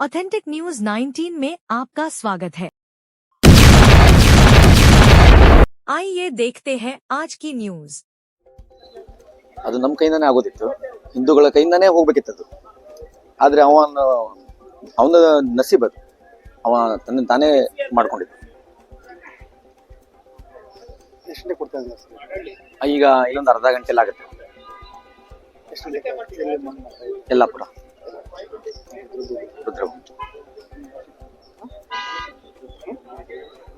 Authentic news 19 में आपका स्वागत है आइए देखते हैं आज की न्यूज ಅದು ನಮ್ಮ ಕೈಯಿಂದಾನೇ ಆಗೋದಿತ್ತು ಹಿಂದೂಗಳ ಕೈಯಿಂದಾನೇ ಹೋಗ್ಬೇಕಿತ್ತದು ಆದ್ರೆ ಅವನ ಅವನ ನಸೀಬದು ಅವ ತನ್ನ ತಾನೇ ಮಾಡ್ಕೊಂಡಿದ್ದ ಎಷ್ಟು ಗಂಟೆ ಕೊಡ್ತಾ ಇದ್ದಾರೆ ಸರ್ ಈಗ ಇನ್ನೊಂದು ಅರ್ಧ ಗಂಟೆಲಿ ಆಗುತ್ತೆ ಎಷ್ಟು ಗಂಟೆ ಎಲ್ಲಿ ಬಂದ್ ಮಾಡ್ತಾ ಇದ್ದಾರೆ? ಯಲ್ಲಾಪುರ ರುದ್ರಭೂಮಿ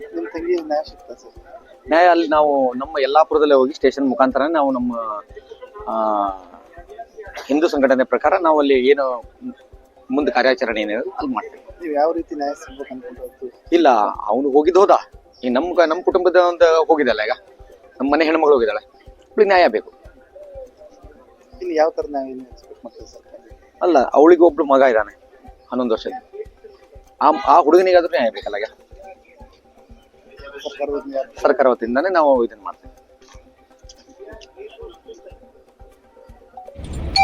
ನಿಮ್ಮ ತಂಗಿ ನ್ಯಾಯ ಸಿಗ್ತಾ ಸರ್ ನ್ಯಾಯ ಅಲ್ಲಿ ನಾವು ನಮ್ಮ ಯಲ್ಲಾಪುರದಲ್ಲೇ ಹೋಗಿ ಸ್ಟೇಷನ್ ಮುಖಾಂತರ ನಾವು ನಮ್ಮ ಆ, ಹಿಂದೂ ಸಂಘಟನೆ ಪ್ರಕಾರ ನಾವು ಅಲ್ಲಿ ಏನು ಮುಂದೆ ಕಾರ್ಯಾಚರಣೆ ಏನಿದೆ ಅಲ್ಲಿ ಮಾಡ್ತೇವೆ. ನೀವು ಯಾವ ರೀತಿ ನ್ಯಾಯ ಸಿಗ್ಬೇಕು ಇಲ್ಲ ಅವನು ಹೋಗಿದ್ದು ಹೋದ. ಈ ನಮ್ಮ ನಮ್ಮ ಕುಟುಂಬದ ಒಂದು ಹೋಗಿದ್ದಲ್ಲ ಈಗ. ನಮ್ಮ ಮನೆ ಹೆಣ್ಮಗಳು ಹೋಗಿದ್ದಾಳೆ. ಅವಳಿಗೆ ನ್ಯಾಯ ಬೇಕು. ಇಲ್ಲಿ ಯಾವ ಥರ ನ್ಯಾಯ ಎಕ್ಸ್ಪೆಕ್ಟ್ ಮಾಡ್ತೀವಿ ಸರ್? ಅಲ್ಲ, ಅವಳಿಗೆ ಒಬ್ಳು ಮಗ ಇದ್ದಾನೆ, ಹನ್ನೊಂದು ವರ್ಷದ ಆ ಆ ಹುಡುಗನಿಗಾದ್ರೂ ನ್ಯಾಯ ಬೇಕಲ್ಲ ಸರ್ಕಾರ ವತಿಯಿಂದಾನೇ ನಾವು ಇದನ್ನ ಮಾಡ್ತೀವಿ.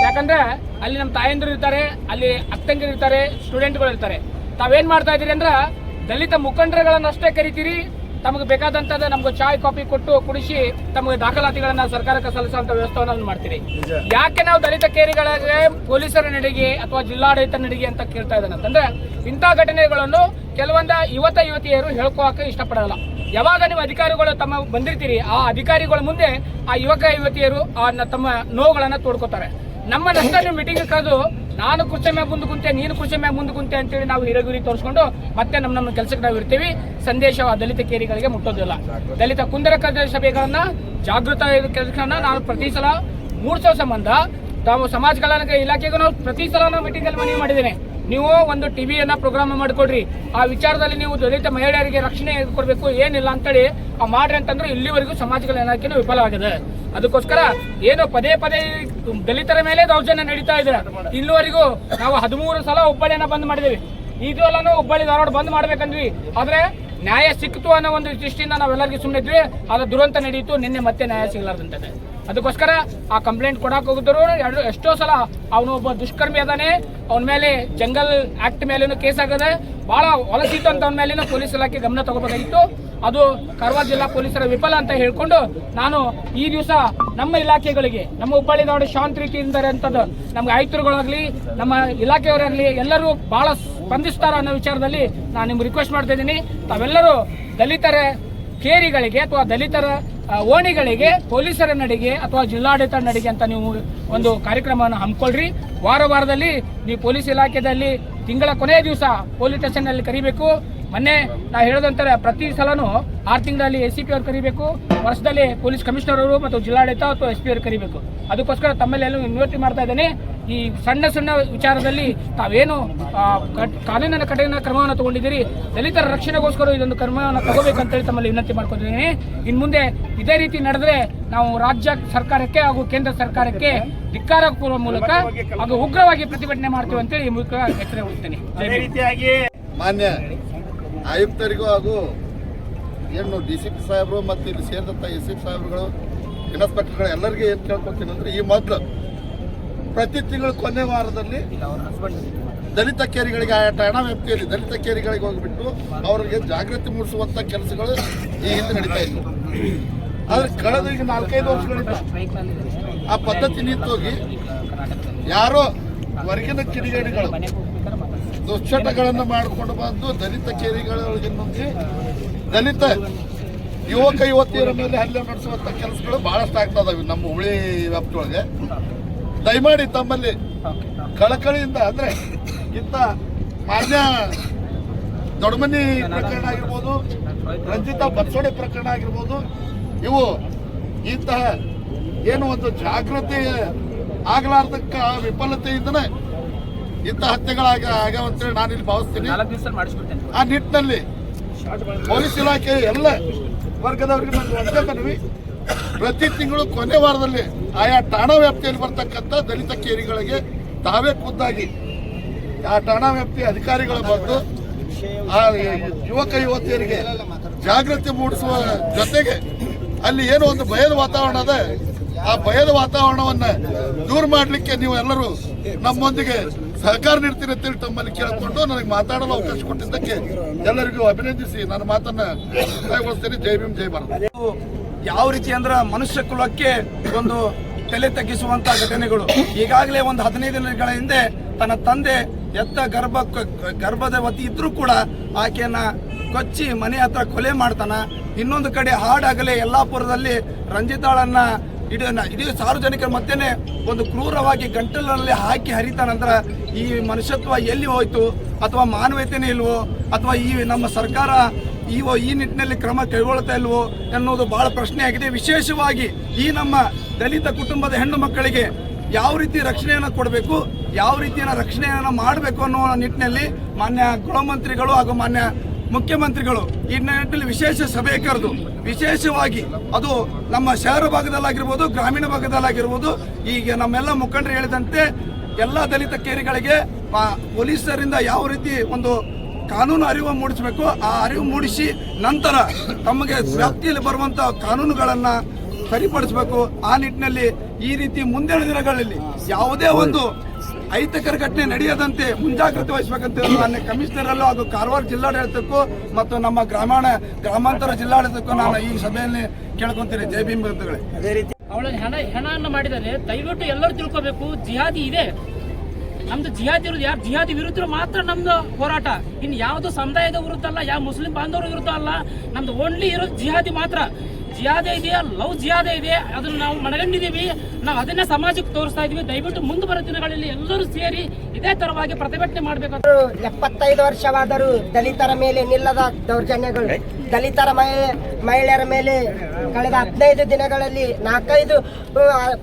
ಯಾಕಂದ್ರೆ ಅಲ್ಲಿ ನಮ್ಮ ತಾಯಂದಿರು ಇರ್ತಾರೆ, ಅಲ್ಲಿ ಅಕ್ಕಂಗಿರು ಇರ್ತಾರೆ ಸ್ಟೂಡೆಂಟ್ಗಳು ಇರ್ತಾರೆ. ತಾವೇನ್ ಮಾಡ್ತಾ ಇದ್ದೀರಿ ಅಂದ್ರ ದಲಿತ ಮುಖಂಡರುಗಳನ್ನ ಅಷ್ಟೇ ಕರಿತೀರಿ ತಮಗೆ ಬೇಕಾದಂತದ ನಮ್ಗೆ ಚಾಯ್ ಕಾಫಿ ಕೊಟ್ಟು ಕುಡಿಸಿ ತಮಗೆ ದಾಖಲಾತಿಗಳನ್ನ ಸರ್ಕಾರಕ್ಕೆ ಸಲ್ಲಿಸುವಂತ ವ್ಯವಸ್ಥೆಯನ್ನು ಮಾಡ್ತೀರಿ ಯಾಕೆ ನಾವು ದಲಿತ ಕೇರಿಗಳಿಗೆ ಪೊಲೀಸರ ನಡಿಗೆ ಅಥವಾ ಜಿಲ್ಲಾಡಳಿತ ನಡಿಗೆ ಅಂತ ಕೇಳ್ತಾ ಇದ್ದಾನೆ ಅಂತಂದ್ರೆ ಇಂಥ ಘಟನೆಗಳನ್ನು ಕೆಲವೊಂದ ಯುವತ ಯುವತಿಯರು ಹೇಳ್ಕೋಕೆ ಇಷ್ಟಪಡಲ್ಲ. ಯಾವಾಗ ನೀವು ಅಧಿಕಾರಿಗಳು ತಮ್ಮ ಬಂದಿರ್ತೀರಿ ಆ ಅಧಿಕಾರಿಗಳ ಮುಂದೆ ಆ ಯುವಕ ಯುವತಿಯರು ಆ ತಮ್ಮ ನೋವುಗಳನ್ನ ತೋಡ್ಕೋತಾರೆ. ನಮ್ಮ ನೀವು ಮೀಟಿಂಗ್ ಕರೆದು ನಾನು ಕುರ್ಚಿ ಮ್ಯಾಗ ಮುಂದೆ ಕುಂತೆ, ನೀನು ಕುರ್ಚಿ ಮ್ಯಾಗ ಮುಂದೆ ಕುಂತೆ ಅಂತೇಳಿ ನಾವು ಹಿರಗುರಿ ತೋರಿಸ್ಕೊಂಡು ಮತ್ತೆ ನಮ್ಮ ನಮ್ಮ ಕೆಲಸಕ್ಕೆ ನಾವು ಇರ್ತೀವಿ. ಸಂದೇಶ ದಲಿತ ಕೇರಿಗಳಿಗೆ ಮುಟ್ಟೋದಿಲ್ಲ. ದಲಿತ ಕುಂದರ ಕದ ಸಭೆಗಳನ್ನ, ಜಾಗೃತ ಕೆಲಸಗಳನ್ನ ನಾನು ಪ್ರತಿ ಸಲ ಮೂಡಿಸೋ ಸಂಬಂಧ, ತಾವು ಸಮಾಜ ಕಲ್ಯಾಣ ಇಲಾಖೆಗೂ ನಾವು ಪ್ರತಿ ಸಲ ನಾವು ಮೀಟಿಂಗಲ್ಲಿ ಮನವಿ ಮಾಡಿದ್ದೇನೆ. ನೀವು ಒಂದು ಟಿವಿಯನ್ನ ಪ್ರೋಗ್ರಾಮ್ ಮಾಡಿಕೊಡ್ರಿ. ಆ ವಿಚಾರದಲ್ಲಿ ನೀವು ದಲಿತ ಮಹಿಳೆಯರಿಗೆ ರಕ್ಷಣೆ ಕೊಡಬೇಕು, ಏನಿಲ್ಲ ಅಂತೇಳಿ ಆ ಮಾಡ್ರಿ ಅಂತಂದ್ರೆ ಇಲ್ಲಿವರೆಗೂ ಸಮಾಜ ಕಲ್ಯಾಣಕ್ಕೆ ವಿಫಲವಾಗಿದೆ ಅದಕ್ಕೋಸ್ಕರ ಏನು ಪದೇ ಪದೇ ದಲಿತರ ಮೇಲೆ ದೌರ್ಜನ್ಯ ನಡೀತಾ ಇದೆ. ಇಲ್ಲಿವರೆಗೂ ನಾವು ಹದಿಮೂರು ಸಲ ಹುಬ್ಬಳ್ಳಿಯನ್ನ ಬಂದ್ ಮಾಡಿದೀವಿ. ಎಲ್ಲಾನು ಹುಬ್ಬಳ್ಳಿ ಧಾರವಾಡ ಬಂದ್ ಮಾಡ್ಬೇಕಂದ್ವಿ. ಆದ್ರೆ ನ್ಯಾಯ ಸಿಕ್ತು ಅನ್ನೋ ಒಂದು ದೃಷ್ಟಿಯಿಂದ ನಾವೆಲ್ಲರಿಗೂ ಸುಮ್ಮನೆ ಇದ್ವಿ ಆದ್ರೆ ದುರಂತ ನಡೆಯಿತು ನಿನ್ನೆ ಮತ್ತೆ ನ್ಯಾಯ ಸಿಗಲಾರ್ದಂತದೆ ಅದಕ್ಕೋಸ್ಕರ ಆ ಕಂಪ್ಲೇಂಟ್ ಕೊಡಕ್ಕೆ ಹೋಗಿದ್ರು ಎರಡು, ಎಷ್ಟೋ ಸಲ ಅವನು ಒಬ್ಬ ದುಷ್ಕರ್ಮಿ ಅದಾನೆ. ಅವನ ಮೇಲೆ ಜಂಗಲ್ ಆಕ್ಟ್ ಮೇಲೇನು ಕೇಸ್ ಆಗದೆ ಭಾಳ ಹೊಲಸಿತ್ತು ಅಂತ ಅವನ ಮೇಲೇನು ಪೊಲೀಸ್ ಇಲಾಖೆ ಗಮನ ತಗೋಬೇಕಾಗಿತ್ತು. ಅದು ಕಾರವಾರ ಜಿಲ್ಲಾ ಪೊಲೀಸರ ವಿಫಲ ಅಂತ ಹೇಳ್ಕೊಂಡು ನಾನು ಈ ದಿವಸ ನಮ್ಮ ಇಲಾಖೆಗಳಿಗೆ, ನಮ್ಮ ಹುಬ್ಬಳ್ಳಿ ನೋಡಿ ಶಾಂತ ರೀತಿಯಿಂದ ಅಂತದ್ದು ನಮ್ಗೆ ಆಯುಕ್ತರುಗಳಾಗ್ಲಿ ನಮ್ಮ ಇಲಾಖೆಯವರಾಗಲಿ ಎಲ್ಲರೂ ಭಾಳ ಸ್ಪಂದಿಸ್ತಾರ ಅನ್ನೋ ವಿಚಾರದಲ್ಲಿ ನಾನು ನಿಮ್ಗೆ ರಿಕ್ವೆಸ್ಟ್ ಮಾಡ್ತಾ ಇದ್ದೀನಿ. ತಾವೆಲ್ಲರೂ ದಲಿತರ ಕೇರಿಗಳಿಗೆ ಅಥವಾ ದಲಿತರ ಓಣಿಗಳಿಗೆ ಪೊಲೀಸರ ನಡಿಗೆ ಅಥವಾ ಜಿಲ್ಲಾಡಳಿತ ನಡಿಗೆ ಅಂತ ನೀವು ಒಂದು ಕಾರ್ಯಕ್ರಮವನ್ನು ಹಮ್ಮಿಕೊಳ್ಳ್ರಿ. ವಾರ ವಾರದಲ್ಲಿ ನೀವು ಪೊಲೀಸ್ ಇಲಾಖೆಯಲ್ಲಿ ತಿಂಗಳ ಕೊನೆಯ ದಿವಸ ಪೊಲೀಸ್ ಸ್ಟೇಷನ್ನಲ್ಲಿ ಕರಿಬೇಕು. ಮೊನ್ನೆ ನಾ ಹೇಳಿದಂತೆ ಪ್ರತಿ ಸಲನು ಆರು ತಿಂಗಳಲ್ಲಿ ಎಸ್ ಸಿ ಪಿ ಅವ್ರು ಕರಿಬೇಕು, ವರ್ಷದಲ್ಲಿ ಪೊಲೀಸ್ ಕಮಿಷನರ್ ಅವರು ಮತ್ತು ಜಿಲ್ಲಾಡಳಿತ ಅಥವಾ ಎಸ್ ಪಿ ಅವರು ಕರಿಬೇಕು. ಅದಕ್ಕೋಸ್ಕರ ತಮ್ಮಲ್ಲಿ ಎಲ್ಲ ಮಾಡ್ತಾ ಇದ್ದೇನೆ. ಈ ಸಣ್ಣ ಸಣ್ಣ ವಿಚಾರದಲ್ಲಿ ತಾವೇನು ಕಾನೂನಿನ ಕಠಿಣ ಕ್ರಮವನ್ನು ತಗೊಂಡಿದ್ದೀರಿ ದಲಿತರ ರಕ್ಷಣೆಗೋಸ್ಕರ ಇದೊಂದು ಕ್ರಮವನ್ನು ತಗೋಬೇಕಂತೇಳಿ ತಮ್ಮಲ್ಲಿ ವಿನಂತಿ ಮಾಡ್ಕೊತಿದ್ದೇನೆ ಇನ್ನು ಮುಂದೆ ಇದೇ ರೀತಿ ನಡೆದ್ರೆ ನಾವು ರಾಜ್ಯ ಸರ್ಕಾರಕ್ಕೆ ಹಾಗೂ ಕೇಂದ್ರ ಸರ್ಕಾರಕ್ಕೆ ಧಿಕ್ಕಾರ ಕೊಡುವ ಮೂಲಕ ಹಾಗೂ ಉಗ್ರವಾಗಿ ಪ್ರತಿಭಟನೆ ಮಾಡ್ತೀವಿ ಅಂತೇಳಿ ಈ ಮೂಲಕ ಎಚ್ಚರ ಉಳಿಸ್ತೇನೆ ಜೈ ಭೀಮ್. ಮಾನ್ಯ ಆಯುಕ್ತರಿಗೂ ಹಾಗೂ ಏನು ಡಿ ಸಿ ಪಿ ಸಾಹೇಬರು ಮತ್ತು ಇಲ್ಲಿ ಸೇರಿದಂಥ ಎಸ್ ಸಿ ಪಿ ಸಾಹೇಬರುಗಳು ಇನ್ಸ್ಪೆಕ್ಟರ್ಗಳು ಎಲ್ಲರಿಗೂ ಏನು ಕೇಳ್ಕೊತೀನಿ ಅಂದರೆ ಈ ಮೊದಲು ಪ್ರತಿ ತಿಂಗಳು ಕೊನೆ ವಾರದಲ್ಲಿ ದಲಿತ ಕೇರಿಗಳಿಗೆ ಆಯಾ ಠಾಣಾ ವ್ಯಾಪ್ತಿಯಲ್ಲಿ ದಲಿತ ಕೇರಿಗಳಿಗೆ ಹೋಗಿಬಿಟ್ಟು ಅವರಿಗೆ ಜಾಗೃತಿ ಮೂಡಿಸುವಂಥ ಕೆಲಸಗಳು ಈ ಹಿಂದೆ ನಡೀತಾ ಇದ್ವು. ಆದ್ರೆ ಕಳೆದ ಈಗ ನಾಲ್ಕೈದು ವರ್ಷಗಳಿಂದ ಆ ಪದ್ಧತಿ ನಿಂತೋಗಿ ಯಾರೋ ಹೊರಗಿನ ಕಿಡಿಗೇಡಿಗಳು ದುಶ್ಚಟಗಳನ್ನು ಮಾಡಿಕೊಂಡು ಬಂದು ದಲಿತ ಕೇರಿಗಳಿಗೆ ನುಗ್ಗಿ ದಲಿತ ಯುವಕ ಯುವತಿಯರ ಮೇಲೆ ಹಲ್ಲೆ ನಡೆಸುವಂತ ಕೆಲಸಗಳು ಬಹಳಷ್ಟು ಆಗ್ತಾ ಇದಾವೆ ನಮ್ಮ ಹುಳಿ ವ್ಯಾಪ್ತಿಯೊಳಗೆ. ದಯಮಾಡಿ ತಮ್ಮಲ್ಲಿ ಕಳಕಳಿಯಿಂದ ಅಂದ್ರೆ ಇಂಥ ಮಾನ್ಯ ದೊಡ್ಡಮನಿ ಪ್ರಕರಣ ಆಗಿರ್ಬೋದು ರಂಜಿತಾ ಬಸೋಡೆ ಪ್ರಕರಣ ಆಗಿರ್ಬೋದು ಇವು ಇಂತಹ ಏನು ಒಂದು ಜಾಗೃತಿ ಆಗಲಾರ್ದಕ್ಕ ವಿಫಲತೆಯಿಂದನೇ ಇಂಥ ಹತ್ಯೆಗಳಾಗ ಆಗ್ಯಾವ ಅಂತೇಳಿ ನಾನು ಇಲ್ಲಿ ಭಾವಿಸ್ತೀನಿ. ಆ ನಿಟ್ಟಿನಲ್ಲಿ ಪೊಲೀಸ್ ಇಲಾಖೆ ಎಲ್ಲ ವರ್ಗದವರಿಗೆ ನಾನು ಒಂದೇ ಮನವಿ ಪ್ರತಿ ತಿಂಗಳು ಕೊನೆ ವಾರದಲ್ಲಿ ಆಯಾ ಠಾಣಾ ವ್ಯಾಪ್ತಿಯಲ್ಲಿ ಬರ್ತಕ್ಕಂಥ ದಲಿತ ಕೇರಿಗಳಿಗೆ ತಾವೇ ಖುದ್ದಾಗಿ ಆ ಠಾಣಾ ವ್ಯಾಪ್ತಿ ಅಧಿಕಾರಿಗಳು ಬಂದು ಆ ಯುವಕ ಯುವತಿಯರಿಗೆ ಜಾಗೃತಿ ಮೂಡಿಸುವ ಜೊತೆಗೆ ಅಲ್ಲಿ ಏನೋ ಒಂದು ಭಯದ ವಾತಾವರಣ ಅದ ಆ ಭಯದ ವಾತಾವರಣವನ್ನ ದೂರ ಮಾಡಲಿಕ್ಕೆ ನೀವು ಎಲ್ಲರೂ ನಮ್ಮೊಂದಿಗೆ ಸಹಕಾರ ನೀಡ್ತೀರಿ ಅಂತೇಳಿ ತಮ್ಮಲ್ಲಿ ಕೇಳಿಕೊಂಡು ನನಗೆ ಮಾತಾಡಲು ಅವಕಾಶ ಕೊಟ್ಟಿದ್ದಕ್ಕೆ ಎಲ್ಲರಿಗೂ ಅಭಿನಂದಿಸಿ. ನನ್ನ ಮಾತನ್ನ ಮುಕ್ತಾಯಗೊಳಿಸ್ತೇನೆ. ಜೈ ಭೀಮ್, ಜೈ ಭಾರತ್. ಯಾವ ರೀತಿ ಅಂದ್ರೆ ಮನುಷ್ಯ ಕುಲಕ್ಕೆ ಒಂದು ತಲೆ ತಗ್ಗಿಸುವಂತ ಘಟನೆಗಳು. ಈಗಾಗಲೇ ಒಂದು ಹದಿನೈದು ದಿನಗಳ ಹಿಂದೆ ತನ್ನ ತಂದೆ ಎತ್ತ ಗರ್ಭ ಗರ್ಭದ ವತಿ ಇದ್ರೂ ಕೂಡ ಆಕೆಯನ್ನ ಕೊಚ್ಚಿ ಮನೆ ಹತ್ರ ಕೊಲೆ ಮಾಡ್ತಾನ. ಇನ್ನೊಂದು ಕಡೆ ಹಾಡಾಗಲೇ ಯಲ್ಲಾಪುರದಲ್ಲಿ ರಂಜಿತಾಳನ್ನ ಇಡೀ ಇಡೀ ಸಾರ್ವಜನಿಕರ ಮತ್ತೇನೆ ಒಂದು ಕ್ರೂರವಾಗಿ ಗಂಟಲಿನಲ್ಲಿ ಹಾಕಿ ಹರಿತಾನಂದ್ರ ಈ ಮನುಷ್ಯತ್ವ ಎಲ್ಲಿ ಹೋಯ್ತು? ಅಥವಾ ಮಾನವೀಯತೆನೇ ಇಲ್ವೋ? ಅಥವಾ ಈ ನಮ್ಮ ಸರ್ಕಾರ ಈ ಈ ನಿಟ್ಟಿನಲ್ಲಿ ಕ್ರಮ ಕೈಗೊಳ್ತಾ ಇಲ್ವೋ ಎನ್ನುವುದು ಬಹಳ ಪ್ರಶ್ನೆ ಆಗಿದೆ. ವಿಶೇಷವಾಗಿ ಈ ನಮ್ಮ ದಲಿತ ಕುಟುಂಬದ ಹೆಣ್ಣು ಮಕ್ಕಳಿಗೆ ಯಾವ ರೀತಿ ರಕ್ಷಣೆಯನ್ನು ಕೊಡಬೇಕು, ಯಾವ ರೀತಿಯ ರಕ್ಷಣೆಯನ್ನು ಮಾಡಬೇಕು ಅನ್ನುವ ನಿಟ್ಟಿನಲ್ಲಿ ಮಾನ್ಯ ಗೃಹ ಮಂತ್ರಿಗಳು ಹಾಗೂ ಮಾನ್ಯ ಮುಖ್ಯಮಂತ್ರಿಗಳು ಈ ನಿಟ್ಟಿನಲ್ಲಿ ವಿಶೇಷ ಸಭೆ ಕರೆದು, ವಿಶೇಷವಾಗಿ ಅದು ನಮ್ಮ ಶಹರ ಭಾಗದಲ್ಲಾಗಿರ್ಬೋದು, ಗ್ರಾಮೀಣ ಭಾಗದಲ್ಲಾಗಿರ್ಬೋದು, ಈಗ ನಮ್ಮೆಲ್ಲ ಮುಖಂಡರು ಹೇಳಿದಂತೆ ಎಲ್ಲ ದಲಿತ ಕೇರಿಗಳಿಗೆ ಪೊಲೀಸರಿಂದ ಯಾವ ರೀತಿ ಒಂದು ಕಾನೂನು ಅರಿವು ಮೂಡಿಸಬೇಕು. ಆ ಅರಿವು ಮೂಡಿಸಿ ನಂತರ ತಮಗೆ ವ್ಯಾಪ್ತಿಯಲ್ಲಿ ಬರುವಂತ ಕಾನೂನುಗಳನ್ನ ಸರಿಪಡಿಸಬೇಕು. ಆ ನಿಟ್ಟಿನಲ್ಲಿ ಈ ರೀತಿ ಮುಂದಿನ ದಿನಗಳಲ್ಲಿ ಯಾವುದೇ ಒಂದು ಅಹಿತಕರ ಘಟನೆ ನಡೆಯದಂತೆ ಮುಂಜಾಗ್ರತೆ ವಹಿಸಬೇಕಂತ ನನ್ನ ಕಮಿಷನರ್ ಅಲ್ಲೂ ಹಾಗೂ ಕಾರವಾರ ಜಿಲ್ಲಾಡಳಿತಕ್ಕೂ ಮತ್ತು ನಮ್ಮ ಗ್ರಾಮಾಣ, ಗ್ರಾಮಾಂತರ ಜಿಲ್ಲಾಡಳಿತಕ್ಕೂ ನಾನು ಈ ಸಭೆಯಲ್ಲಿ ಕೇಳ್ಕೊಂತೀನಿ. ಜೈ ಅದೇ ರೀತಿ ಅವಳ ಹೆಣ ಹೆಣವನ್ನು ಮಾಡಿದರೆ ದಯವಿಟ್ಟು ಎಲ್ಲರೂ ತಿಳ್ಕೊಬೇಕು. ಜಿಹಾದಿ ಇದೆ. ನಮ್ದು ಇರೋದು ಯಾರು? ಜಿಹಾದಿ ವಿರುದ್ಧ ಮಾತ್ರ ನಮ್ದು ಹೋರಾಟ. ಇನ್ನು ಯಾವುದು ಸಮುದಾಯದ ವಿರುದ್ಧ ಅಲ್ಲ, ಯಾವ ಮುಸ್ಲಿಂ ಬಾಂಧವರ ವಿರುದ್ಧ ಅಲ್ಲ, ನಮ್ದು ಓನ್ಲಿ ಇರೋದು ಜಿಹಾದಿ ಮಾತ್ರ. ಜಿಹಾದೆ ಇದೆ ಲವ್ ಜಿಯಾದೆ ಇದೆ ಅದನ್ನು ನಾವು ಮನಗಂಡಿದ್ದೀವಿ. ನಾವು ಅದನ್ನ ಸಮಾಜಕ್ಕೆ ತೋರಿಸ್ತಾ ಇದೀವಿ ದಯವಿಟ್ಟು ಮುಂದೆ ಬರೋ ದಿನಗಳಲ್ಲಿ ಎಲ್ಲರೂ ಸೇರಿ ಇದೇ ತರವಾಗಿ ಪ್ರತಿಭಟನೆ ಮಾಡಬೇಕು. ಎಪ್ಪತ್ತೈದು ವರ್ಷವಾದರೂ ದಲಿತರ ಮೇಲೆ ನಿಲ್ಲದ ದೌರ್ಜನ್ಯಗಳು. ದಲಿತರ ಮಹಿಳೆ ಮಹಿಳೆಯರ ಮೇಲೆ ಕಳೆದ ಹದಿನೈದು ದಿನಗಳಲ್ಲಿ ನಾಲ್ಕೈದು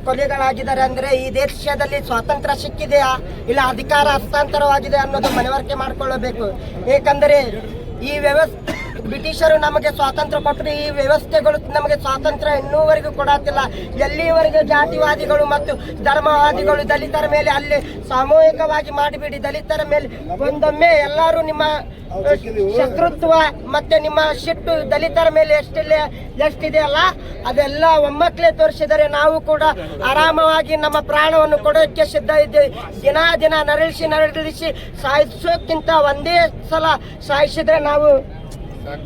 ಕೊಲೆಗಳಾಗಿದ್ದಾರೆ ಅಂದ್ರೆ ಈ ದೇಶದಲ್ಲಿ ಸ್ವಾತಂತ್ರ್ಯ ಸಿಕ್ಕಿದೆಯಾ? ಇಲ್ಲ ಅಧಿಕಾರ ಹಸ್ತಾಂತರವಾಗಿದೆ ಅನ್ನೋದು ಮನವರಿಕೆ ಮಾಡಿಕೊಳ್ಳಬೇಕು. ಏಕೆಂದರೆ ಈ ವ್ಯವಸ್ಥೆ ಬ್ರಿಟಿಷರು ನಮಗೆ ಸ್ವಾತಂತ್ರ್ಯ ಕೊಟ್ಟರು ಈ ವ್ಯವಸ್ಥೆಗಳು ನಮಗೆ ಸ್ವಾತಂತ್ರ್ಯ ಇನ್ನೂವರೆಗೂ ಕೊಡತ್ತಿಲ್ಲ ಎಲ್ಲಿವರೆಗೂ ಜಾತಿವಾದಿಗಳು ಮತ್ತು ಧರ್ಮವಾದಿಗಳು ದಲಿತರ ಮೇಲೆ ಅಲ್ಲಿ ಸಾಮೂಹಿಕವಾಗಿ ಮಾಡಿಬಿಡಿ ದಲಿತರ ಮೇಲೆ ಒಂದೊಮ್ಮೆ ಎಲ್ಲರೂ ನಿಮ್ಮ ಶತ್ರುತ್ವ ಮತ್ತೆ ನಿಮ್ಮ ಶಿಟ್ಟು ದಲಿತರ ಮೇಲೆ ಎಷ್ಟಿಲ್ಲ ಎಷ್ಟಿದೆ ಅಲ್ಲ ಅದೆಲ್ಲ ಒಮ್ಮಕ್ಕಲೇ ತೋರಿಸಿದರೆ ನಾವು ಕೂಡ ಆರಾಮವಾಗಿ ನಮ್ಮ ಪ್ರಾಣವನ್ನು ಕೊಡೋಕ್ಕೆ ಸಿದ್ಧ ಇದ್ದೇವೆ. ದಿನ ದಿನ ನರಳಿಸಿ ನರಳಿಸಿ ಸಾಯಿಸೋಕ್ಕಿಂತ ಒಂದೇ ಸಲ ಸಾಯಿಸಿದ್ರೆ ನಾವು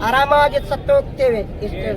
ಆರಾಮವಾಗಿ ಸತ್ತು ಹೋಗ್ತೇವೆ ಇಷ್ಟೇ